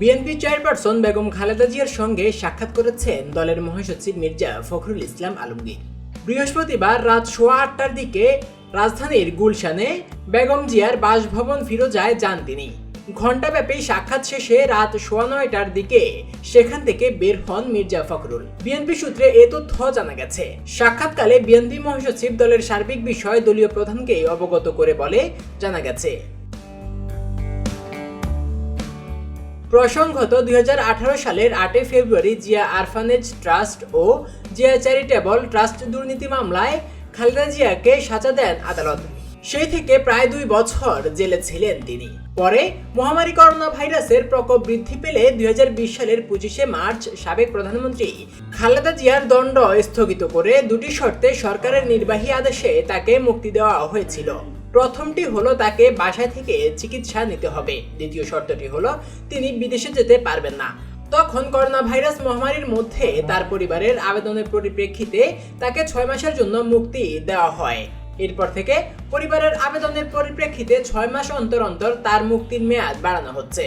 BNP chairperson Begum Khaleda জিয়ার সঙ্গে সাক্ষাৎ করেছেন দলের মহাসচিব মির্জা ফখরুল ইসলাম আলমগীর। বৃহস্পতিবার রাত সোয়া আটটার দিকে রাজধানীর গুলশানে বেগম জিয়ার বাসভবন ফিরোজায় যান তিনি। ঘণ্টাব্যাপী সাক্ষাৎ শেষে রাত সোয়া নয়টার দিকে সেখান থেকে বের হন মির্জা ফখরুল। বিএনপি সূত্রে এ তথ্য জানা গেছে, সাক্ষাৎকালে বিএনপি মহাসচিব দলের সার্বিক বিষয় দলীয় প্রধানকে অবগত করে বলে জানা গেছে। প্রসঙ্গত দুই হাজার আঠারো সালের আটই ফেব্রুয়ারি জিয়া আরফানেজ ট্রাস্ট ও জিয়া চ্যারিটেবল ট্রাস্ট দুর্নীতি মামলায় খালেদা জিয়াকে সাজা দেন আদালত। সেই থেকে প্রায় দুই বছর জেলে ছিলেন তিনি। পরে মহামারী করোনা ভাইরাসের প্রকোপ বৃদ্ধি পেলে দুই হাজার বিশ সালের পঁচিশে মার্চ সাবেক প্রধানমন্ত্রী খালেদা জিয়ার দণ্ড স্থগিত করে দুটি শর্তে সরকারের নির্বাহী আদেশে তাকে মুক্তি দেওয়া হয়েছিল। প্রথমটি হলো তাকে বাসায় থেকে চিকিৎসা নিতে হবে। দ্বিতীয় শর্তটি হলো তিনি বিদেশে যেতে পারবেন না। তখন করোনা ভাইরাস মহামারীর মধ্যে তার পরিবারের আবেদনের পরিপ্রেক্ষিতে তাকে ছয় মাসের জন্য মুক্তি দেওয়া হয়। এরপর থেকে পরিবারের আবেদনের পরিপ্রেক্ষিতে ছয় মাস অন্তর অন্তর তার মুক্তির মেয়াদ বাড়ানো হচ্ছে।